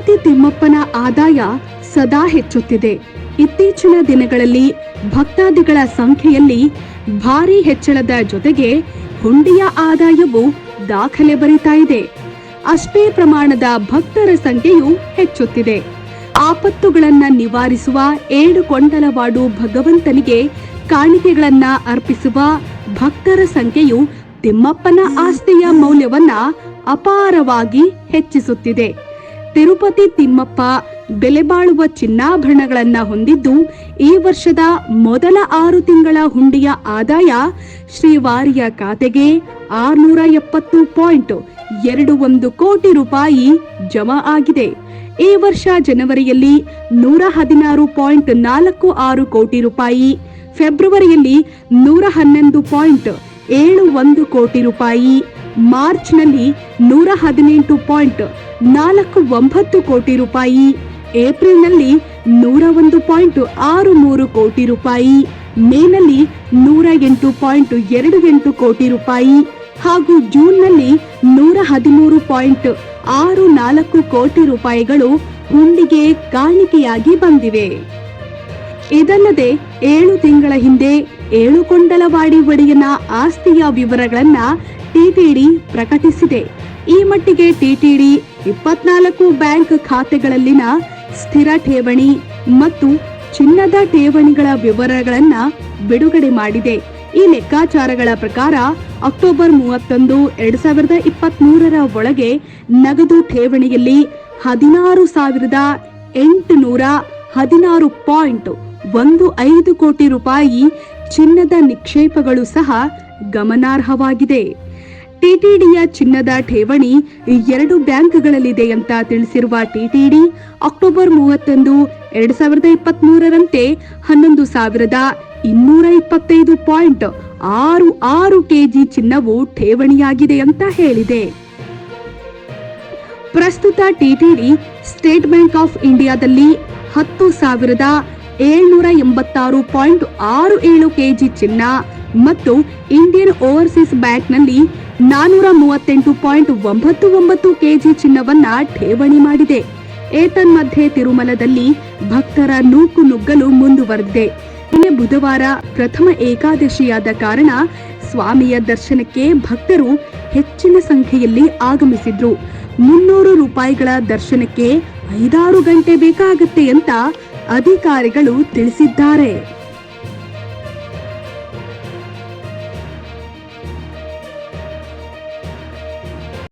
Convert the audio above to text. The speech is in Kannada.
ತಿರುಪತಿ ತಿಮ್ಮಪ್ಪನ ಆದಾಯ ಸದಾ ಹೆಚ್ಚುತ್ತಿದೆ. ಇತ್ತೀಚಿನ ದಿನಗಳಲ್ಲಿ ಭಕ್ತಾದಿಗಳ ಸಂಖ್ಯೆಯಲ್ಲಿ ಭಾರಿ ಹೆಚ್ಚಳದ ಜೊತೆಗೆ ಹುಂಡಿಯ ಆದಾಯವು ದಾಖಲೆ ಬರಿತಾ ಇದೆ. ಅಷ್ಟೇ ಪ್ರಮಾಣದ ಭಕ್ತರ ಸಂಖ್ಯೆಯು ಹೆಚ್ಚುತ್ತಿದೆ. ಆಪತ್ತುಗಳನ್ನ ನಿವಾರಿಸುವ ಏಳು ಕೊಂಡಲವಾಡು ಭಗವಂತನಿಗೆ ಕಾಣಿಕೆಗಳನ್ನ ಅರ್ಪಿಸುವ ಭಕ್ತರ ಸಂಖ್ಯೆಯು ತಿಮ್ಮಪ್ಪನ ಆಸ್ತಿಯ ಮೌಲ್ಯವನ್ನ ಅಪಾರವಾಗಿ ಹೆಚ್ಚಿಸುತ್ತಿದೆ. ತಿರುಪತಿ ತಿಮ್ಮಪ್ಪ ಬೆಲೆಬಾಳುವ ಚಿನ್ನಾಭರಣಗಳನ್ನ ಹೊಂದಿದ್ದು ಈ ವರ್ಷದ ಮೊದಲ ಆರು ತಿಂಗಳ ಹುಂಡಿಯ ಆದಾಯ ಶ್ರೀವಾರಿಯ ಖಾತೆಗೆ ಆರ್ನೂರ ಎಪ್ಪತ್ತು ಪಾಯಿಂಟ್ ಎರಡು ಒಂದು ಕೋಟಿ ರೂಪಾಯಿ ಜಮಾ ಆಗಿದೆ. ಈ ವರ್ಷ ಜನವರಿಯಲ್ಲಿ ನೂರ ಹದಿನಾರು ಪಾಯಿಂಟ್ ನಾಲ್ಕು ಆರು ಕೋಟಿ ರೂಪಾಯಿ, ಫೆಬ್ರವರಿಯಲ್ಲಿ ನೂರ ಹನ್ನೊಂದು ಪಾಯಿಂಟ್ ಏಳು ಒಂದು ಕೋಟಿ ರೂಪಾಯಿ ಮಾರ್ಚ್ನಲ್ಲಿ ನೂರ ಹದಿನೆಂಟು ಪಾಯಿಂಟ್ ನಾಲ್ಕು ಒಂಬತ್ತು ಕೋಟಿ ರೂಪಾಯಿ, ಏಪ್ರಿಲ್ನಲ್ಲಿ ನೂರ ಒಂದು ಪಾಯಿಂಟ್ ಆರು ಮೂರು ಕೋಟಿ ರೂಪಾಯಿ, ಮೇನಲ್ಲಿ ನೂರ ಎಂಟು ಪಾಯಿಂಟ್ ಎರಡು ಎಂಟು ಕೋಟಿ ರೂಪಾಯಿ ಹಾಗೂ ಜೂನ್ನಲ್ಲಿ ನೂರ ಹದಿಮೂರು ಪಾಯಿಂಟ್ ಆರು ನಾಲ್ಕು ಕೋಟಿ ರೂಪಾಯಿಗಳು ಹುಂಡಿಗೆ ಕಾಣಿಕೆಯಾಗಿ ಬಂದಿವೆ. ಇದಲ್ಲದೆ ಏಳು ತಿಂಗಳ ಹಿಂದೆ ಏಳುಕೊಂಡಲವಾಡಿ ಒಡೆಯನ ಆಸ್ತಿಯ ವಿವರಗಳನ್ನ ಟಿಟಿಡಿ ಪ್ರಕಟಿಸಿದೆ. ಈ ಮಟ್ಟಿಗೆ ಟಿಟಿಡಿ ಇಪ್ಪತ್ನಾಲ್ಕು ಬ್ಯಾಂಕ್ ಖಾತೆಗಳಲ್ಲಿನ ಸ್ಥಿರ ಠೇವಣಿ ಮತ್ತು ಚಿನ್ನದ ಠೇವಣಿಗಳ ವಿವರಗಳನ್ನು ಬಿಡುಗಡೆ ಮಾಡಿದೆ. ಈ ಲೆಕ್ಕಾಚಾರಗಳ ಪ್ರಕಾರ ಅಕ್ಟೋಬರ್ ಮೂವತ್ತೊಂದು, ಎರಡ್ ಸಾವಿರದ ಇಪ್ಪತ್ತ್ ಮೂರರ ಒಳಗೆ ನಗದು ಠೇವಣಿಯಲ್ಲಿ ಹದಿನಾರು ಸಾವಿರದ ಎಂಟುನೂರ ಹದಿನಾರು ಪಾಯಿಂಟ್ ಒಂದು ಐದು ಕೋಟಿ ರೂಪಾಯಿ ಚಿನ್ನದ ನಿಕ್ಷೇಪಗಳು ಸಹ ಗಮನಾರ್ಹವಾಗಿದೆ. ಟಿಟಿಡಿಯ ಚಿನ್ನದ ಠೇವಣಿ ಎರಡು ಬ್ಯಾಂಕ್ಗಳಲ್ಲಿದೆ ಅಂತ ತಿಳಿಸಿರುವ ಟಿಟಿಡಿ ಅಕ್ಟೋಬರ್ ಮೂವತ್ತೊಂದು, ಎರಡ್ ಸಾವಿರದ ಇಪ್ಪತ್ತ್ ಮೂರರಂತೆ ಹನ್ನೊಂದು ಸಾವಿರದ ಇನ್ನೂರ ಇಪ್ಪತ್ತೈದು ಪಾಯಿಂಟ್ ಆರು ಆರು ಕೆಜಿ ಚಿನ್ನವು ಠೇವಣಿಯಾಗಿದೆ ಅಂತ ಹೇಳಿದೆ. ಪ್ರಸ್ತುತ ಟಿಟಿಡಿ ಸ್ಟೇಟ್ ಬ್ಯಾಂಕ್ ಆಫ್ ಇಂಡಿಯಾದಲ್ಲಿ ಹತ್ತು ಸಾವಿರದ ಏಳ್ನೂರ ಎಂಬತ್ತಾರು ಪಾಯಿಂಟ್ ಆರು ಏಳು ಕೆಜಿ ಚಿನ್ನ ಮತ್ತು ಇಂಡಿಯನ್ ಓವರ್ಸೀಸ್ ಬ್ಯಾಂಕ್ನಲ್ಲಿ ನಾನೂರ ಮೂವತ್ತೆಂಟು ಪಾಯಿಂಟ್ ಒಂಬತ್ತು ಒಂಬತ್ತು ಕೆಜಿ ಚಿನ್ನವನ್ನ ಠೇವಣಿ ಮಾಡಿದೆ. ಏತನ್ಮಧ್ಯೆ ತಿರುಮಲದಲ್ಲಿ ಭಕ್ತರ ನೂಕು ನುಗ್ಗಲು ಮುಂದುವರೆದಿದೆ. ನಿನ್ನೆ ಬುಧವಾರ ಪ್ರಥಮ ಏಕಾದಶಿಯಾದ ಕಾರಣ ಸ್ವಾಮಿಯ ದರ್ಶನಕ್ಕೆ ಭಕ್ತರು ಹೆಚ್ಚಿನ ಸಂಖ್ಯೆಯಲ್ಲಿ ಆಗಮಿಸಿದ್ರು. ಮುನ್ನೂರು ರೂಪಾಯಿಗಳ ದರ್ಶನಕ್ಕೆ ಐದಾರು ಗಂಟೆ ಬೇಕಾಗುತ್ತೆ ಅಂತ ಅಧಿಕಾರಿಗಳು ತಿಳಿಸಿದ್ದಾರೆ.